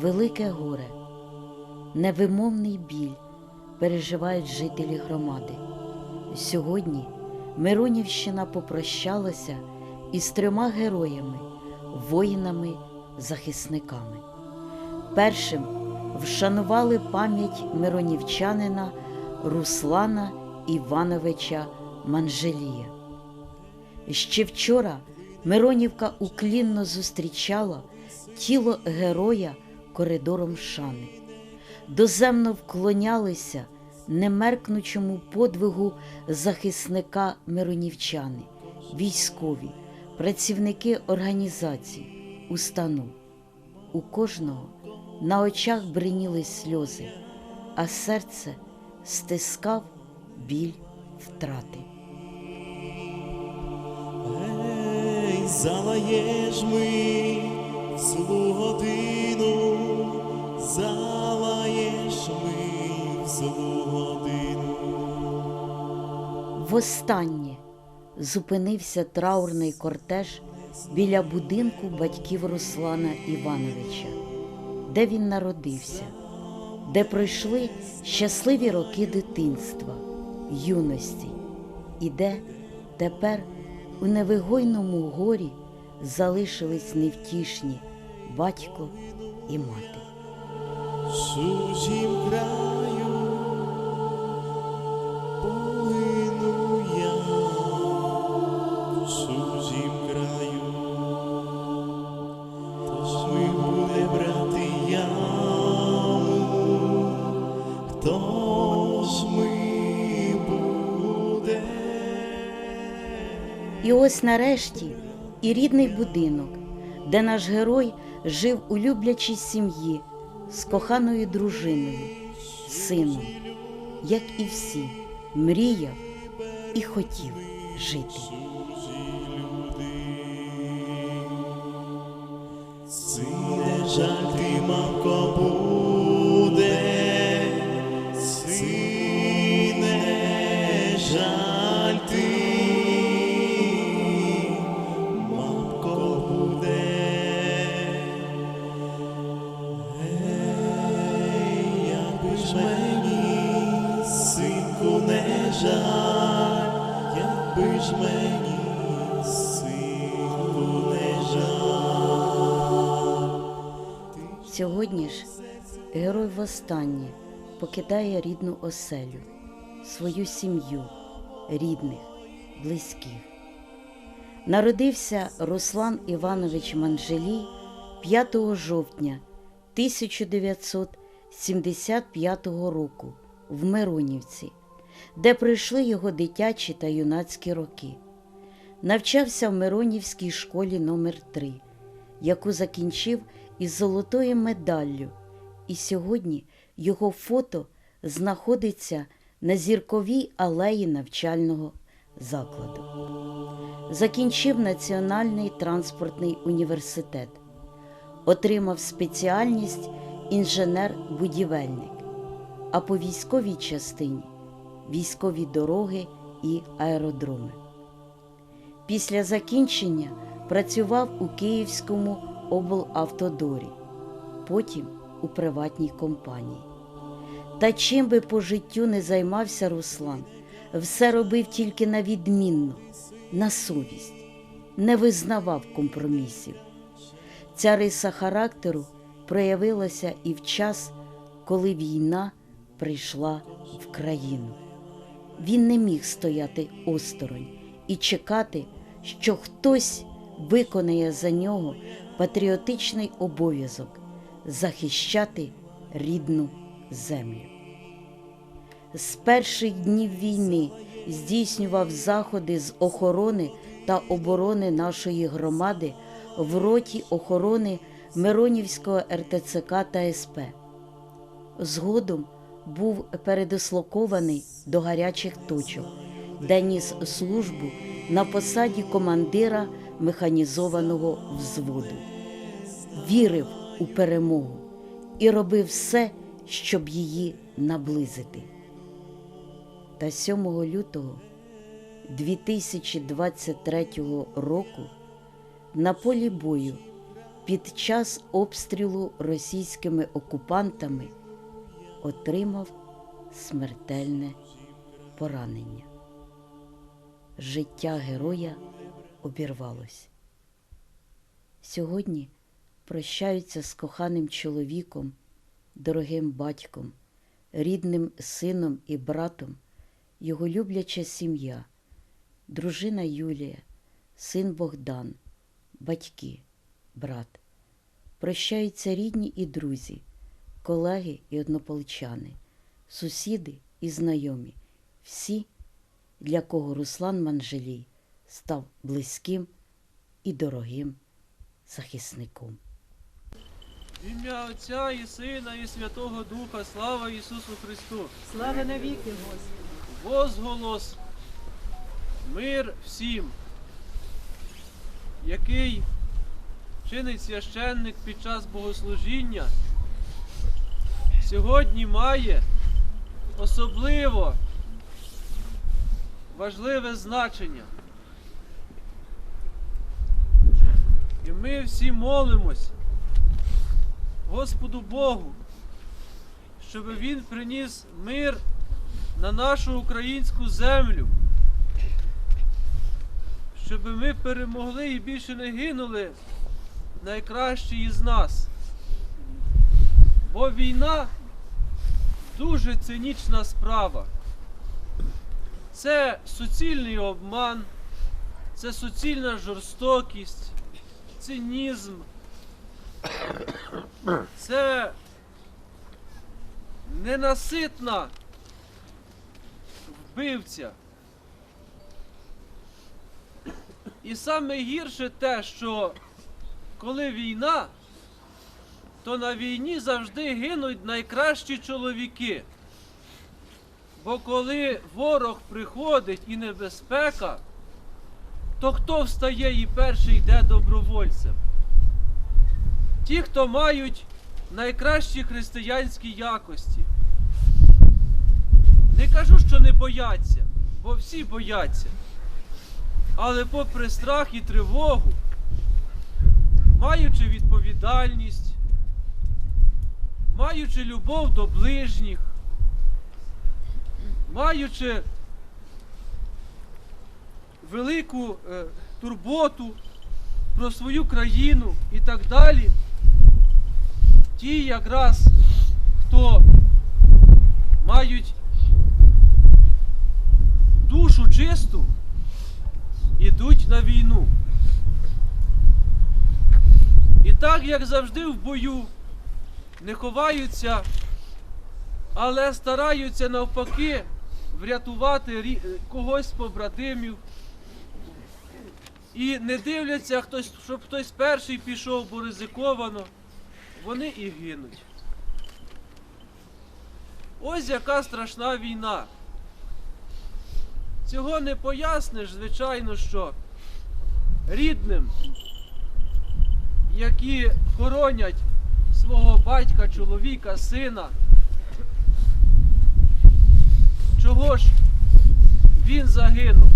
велике горе, невимовний біль переживають жителі громади. Сьогодні Миронівщина попрощалася із трьома героями, воїнами-захисниками. Першим вшанували пам'ять миронівчанина Руслана Івановича Манжелія. Ще вчора Миронівка уклінно зустрічала тіло героя коридором шани. Доземно вклонялися немеркнучому подвигу захисника миронівчани, військові, працівники організацій, установ. У кожного на очах бриніли сльози, а серце стискав біль втрати. Залаєш ми годину, залаєш ми в годину. Востаннє зупинився траурний кортеж біля будинку батьків Руслана Івановича, де він народився, де пройшли щасливі роки дитинства, юності, і де тепер у невигойному горі залишились невтішні батько і мати. чужім краю полину я, в чужім краю, хто ж ми буде брати яму, хто ми буде? І ось нарешті і рідний будинок, де наш герой жив у люблячій сім'ї з коханою дружиною, сином, як і всі, мріяв і хотів жити. Сине жаль ти, мамко, Сьогодні ж герой востаннє покидає рідну оселю, свою сім'ю, рідних, близьких. Народився Руслан Іванович Манжелій 5 жовтня 1975 року в Миронівці, де пройшли його дитячі та юнацькі роки. Навчався в Миронівській школі номер 3 яку закінчив із золотою медаллю, і сьогодні його фото знаходиться на зірковій алеї навчального закладу. Закінчив Національний транспортний університет, отримав спеціальність інженер-будівельник, а по військовій частині військові дороги і аеродроми. Після закінчення працював у Київському облавтодорі, потім у приватній компанії. Та чим би по життю не займався Руслан, все робив тільки на відмінно, на совість, не визнавав компромісів. Ця риса характеру проявилася і в час, коли війна прийшла в країну. Він не міг стояти осторонь і чекати, що хтось виконає за нього патріотичний обов'язок захищати рідну землю. З перших днів війни здійснював заходи з охорони та оборони нашої громади в роті охорони Миронівського РТЦК та СП. Згодом був передислокований до гарячих точок, де ніс службу на посаді командира механізованого взводу. Вірив у перемогу і робив все, щоб її наблизити. Та 7 лютого 2023 року на полі бою під час обстрілу російськими окупантами отримав смертельне поранення. Життя героя обірвалось. Сьогодні прощаються з коханим чоловіком, дорогим батьком, рідним сином і братом, його любляча сім'я, дружина Юлія, син Богдан, батьки, брат. Прощаються рідні і друзі, колеги і однополчани, сусіди і знайомі, всі, для кого Руслан Манжелій став близьким і дорогим захисником. В ім'я Отця і Сина, і Святого Духа, слава Ісусу Христу! Слава навіки, Господи! Возголос, мир всім, який чинить священник під час богослужіння, сьогодні має особливо важливе значення. І ми всі молимось Господу Богу, щоб Він приніс мир на нашу українську землю, щоб ми перемогли і більше не гинули найкращі із нас. Бо війна дуже цинічна справа. Це суцільний обман, це суцільна жорстокість, цинізм. Це ненаситна вбивця. І саме гірше те, що коли війна, то на війні завжди гинуть найкращі чоловіки. Бо коли ворог приходить і небезпека, то хто встає і перший йде добровольцем? Ті, хто мають найкращі християнські якості. Не кажу, що не бояться, бо всі бояться. Але попри страх і тривогу, маючи відповідальність, маючи любов до ближніх, маючи велику е, турботу про свою країну і так далі, ті якраз, хто мають душу чисту, ідуть на війну. І так, як завжди в бою, не ховаються, але стараються навпаки врятувати е, когось з побратимів. І не дивляться, хтось, щоб хтось перший пішов, бо ризиковано. Вони і гинуть. Ось яка страшна війна. Цього не поясниш, звичайно, що рідним, які хоронять свого батька, чоловіка, сина. Чого ж він загинув?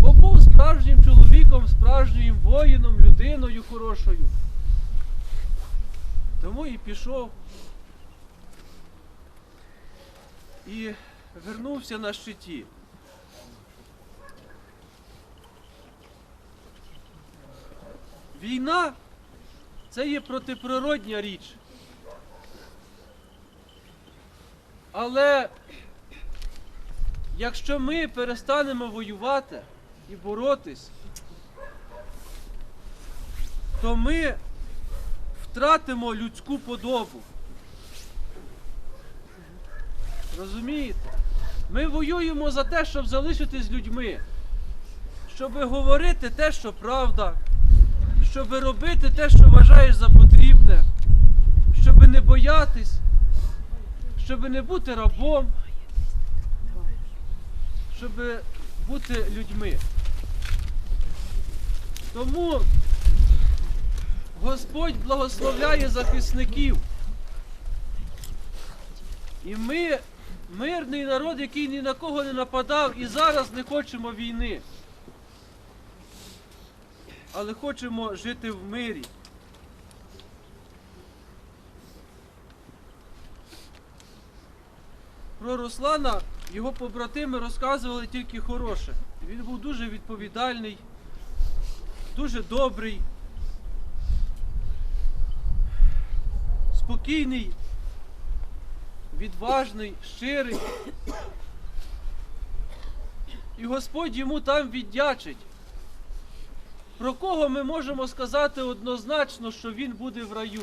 Бо був справжнім чоловіком, справжнім воїном, людиною хорошою. Тому і пішов. І вернувся на щиті. Війна це є протиприродня річ. Але якщо ми перестанемо воювати і боротись, то ми втратимо людську подобу. Розумієте? Ми воюємо за те, щоб залишитись людьми, щоб говорити те, що правда, щоб робити те, що вважаєш за потрібне, щоб не боятись, щоб не бути рабом, щоб бути людьми. Тому Господь благословляє захисників. І ми мирний народ, який ні на кого не нападав, і зараз не хочемо війни. але хочемо жити в мирі. Про Руслана його побратими розказували тільки хороше. Він був дуже відповідальний, дуже добрий, спокійний, відважний, щирий. І Господь йому там віддячить. Про кого ми можемо сказати однозначно, що він буде в раю?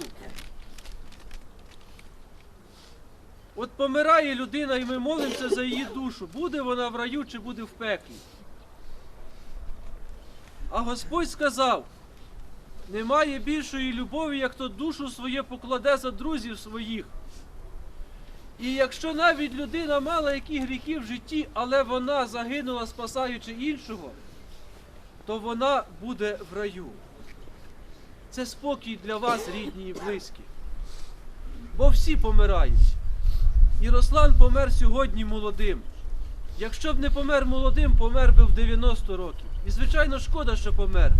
От помирає людина, і ми молимося за її душу. Буде вона в раю чи буде в пеклі. А Господь сказав: немає більшої любові, як то душу своє покладе за друзів своїх. І якщо навіть людина мала які гріхи в житті, але вона загинула, спасаючи іншого, то вона буде в раю. Це спокій для вас, рідні і близькі. Бо всі помирають. І Руслан помер сьогодні молодим. Якщо б не помер молодим, помер би в 90 років. І звичайно, шкода, що помер.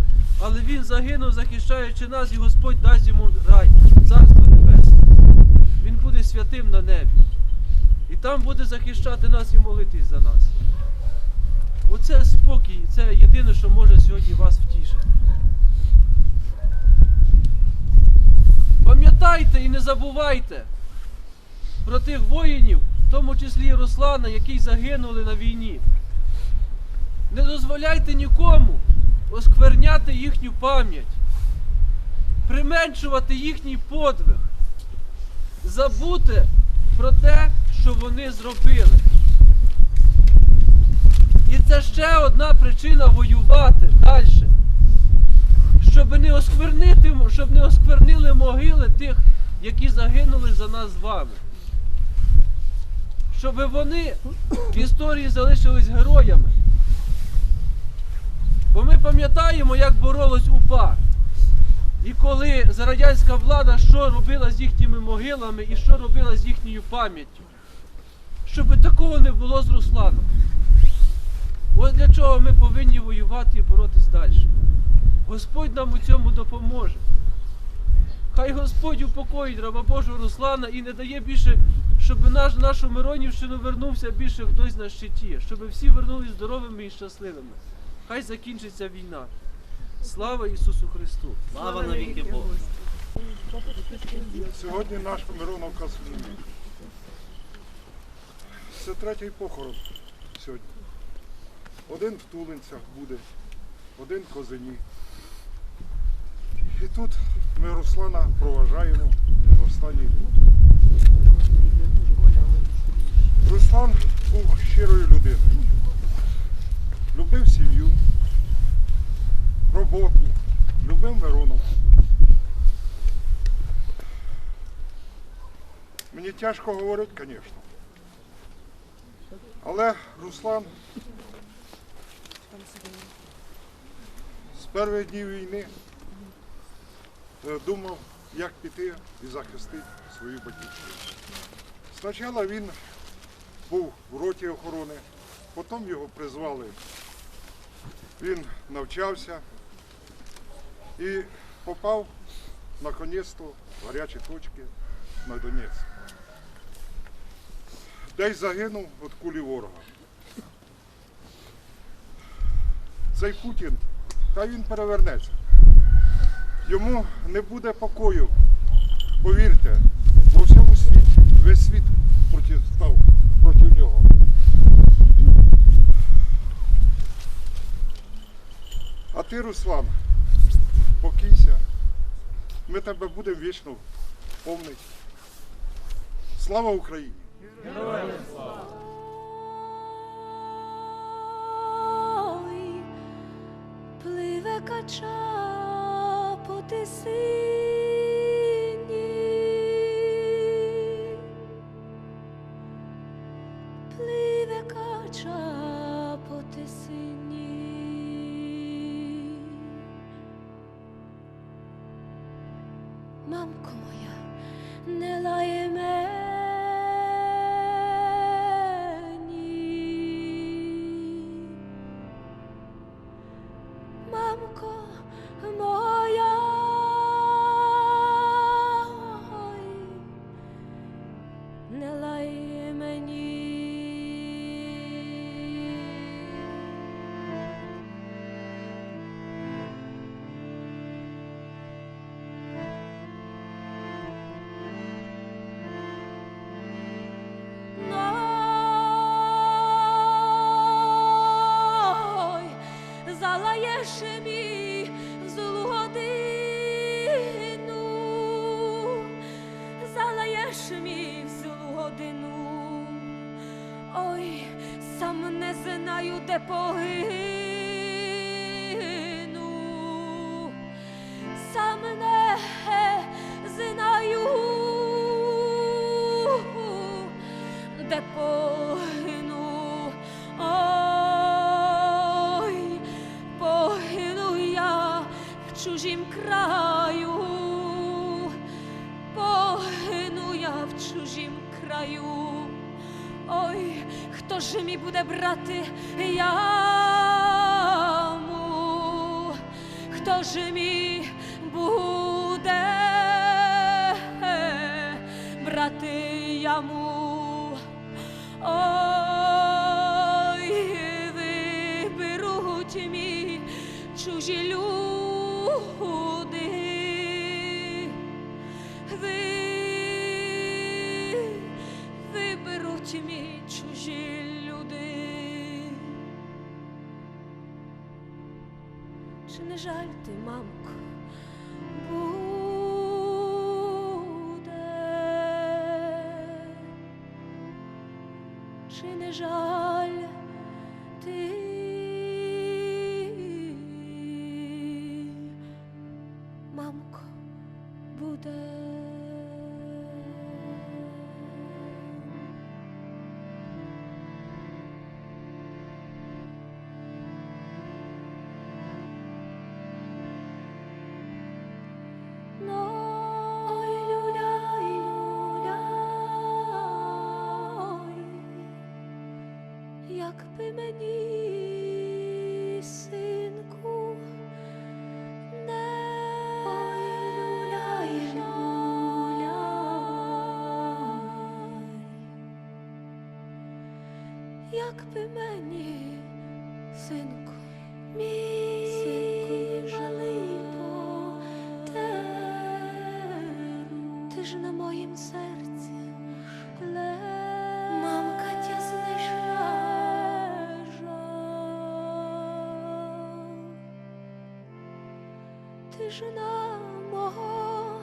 Але він загинув, захищаючи нас, і Господь дасть йому рай, царство небесне. Він буде святим на небі. І там буде захищати нас і молитись за нас. Оце спокій, це єдине, що може сьогодні вас втішити. Пам'ятайте і не забувайте про тих воїнів, тому числі і Руслана, які загинули на війні. Не дозволяйте нікому оскверняти їхню пам'ять, применшувати їхній подвиг, забути про те, що вони зробили. І це ще одна причина воювати далі. Щоб не осквернити, щоб не осквернили могили тих, які загинули за нас з вами. Щоб вони в історії залишились героями. Бо ми пам'ятаємо, як боролась УПА. І коли радянська влада що робила з їхніми могилами і що робила з їхньою пам'яттю. Щоб такого не було з Русланом. Ось для чого ми повинні воювати і боротись далі. Господь нам у цьому допоможе. Хай Господь упокоїть раба Божого Руслана і не дає більше, щоб наш, нашу Миронівщину вернувся більше хтось на щиті, щоб всі вернулись здоровими і щасливими. Хай закінчиться війна. Слава Ісусу Христу! Слава навіки Богу. Сьогодні наш Мироновка сумує. Це третій похорон сьогодні. Один в Тулинцях буде, один в Козині. І тут ми Руслана проважаємо в останній путь. Руслан був щирою людиною. Любив сім'ю, роботу, любив Мироновку. Мені тяжко говорити, звісно. Але Руслан з перших днів війни думав, як піти і захистити свою батьківщину. Спочатку він був в роті охорони, потім його призвали. Він навчався і попав наконець-то в гарячі точки на Донець. Десь загинув від кулі ворога. Цей Путін, хай він перевернеться. Йому не буде покою. Повірте, по всьому світі, весь світ проти, став проти нього. А ти, Руслан, покійся. Ми тебе будемо вічно помнити. Слава Україні! Ой, пливе кача по тисині, пливе кача залаєш мій в злу годину, залаєш мій в злу годину. Ой, сам не знаю, де погину, краю. Ой, хто ж мій буде брати яму? Хто ж мій буде брати яму? Ой, виберуть мій чужі люди. Жаль ти, мамко, буде? Чи не жаль би мені, синку, не Ой, люляй, люляй, як би мені, синку, мій синку, жалий ти ж на моїм серці Ти мого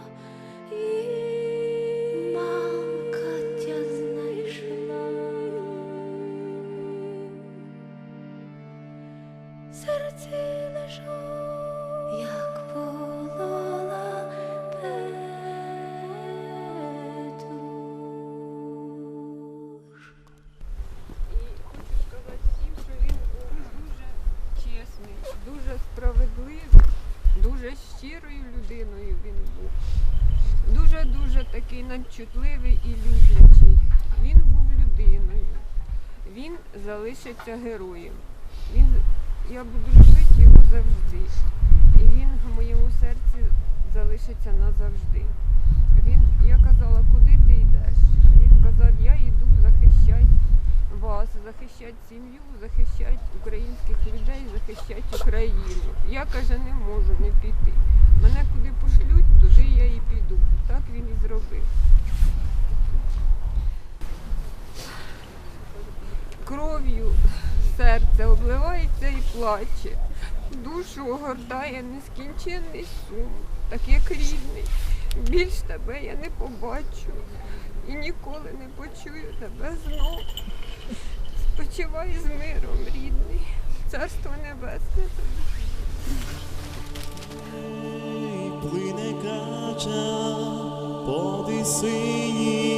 і Мамка тя знайшла серці лежу, такий надчутливий і люблячий. Він був людиною. Він залишиться героєм. Він, я буду любити його завжди. І він в моєму серці залишиться назавжди. Він, я казала, куди ти йдеш? Він казав, я йду захищати вас, захищати сім'ю, захищати українських людей, захищати Україну. Я каже, не можу не піти. Мене куди пошлють, туди я і піду. Так він і зробив. Кров'ю серце обливається і плаче. Душу огортає нескінченний сум, так як рідний. Більш тебе я не побачу і ніколи не почую тебе знов. Спочивай з миром, рідний, царство небесне. Плине кача по тисині,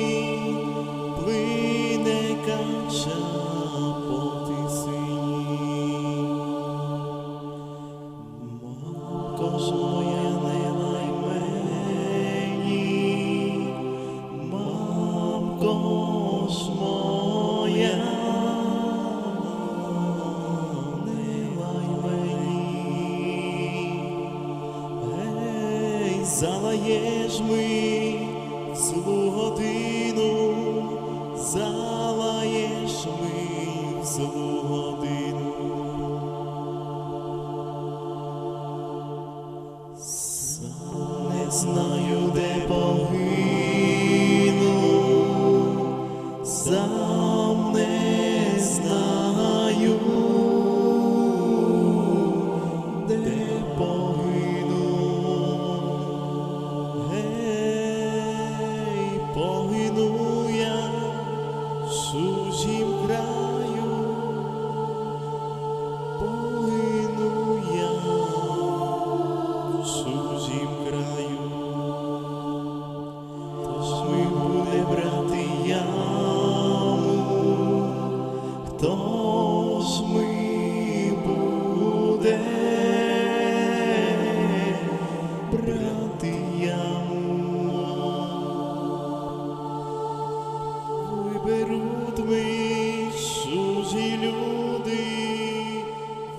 брати виберуть ми люди,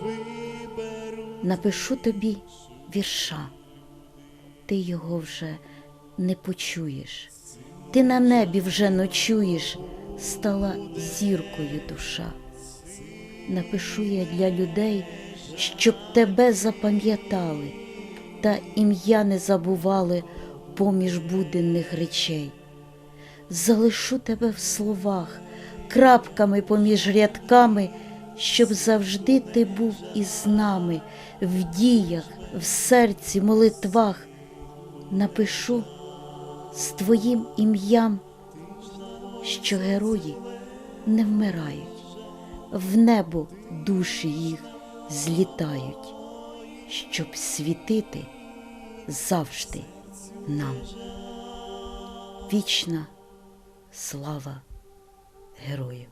виберуть. Напишу тобі вірша, ти його вже не почуєш, ти на небі вже ночуєш, стала зіркою душа. Напишу я для людей, щоб тебе запам'ятали та ім'я не забували поміж буденних речей. Залишу тебе в словах, крапками поміж рядками, щоб завжди ти був із нами в діях, в серці, молитвах. Напишу з твоїм ім'ям, що герої не вмирають, в небо душі їх злітають, щоб світити завжди нам. Вічна слава герою.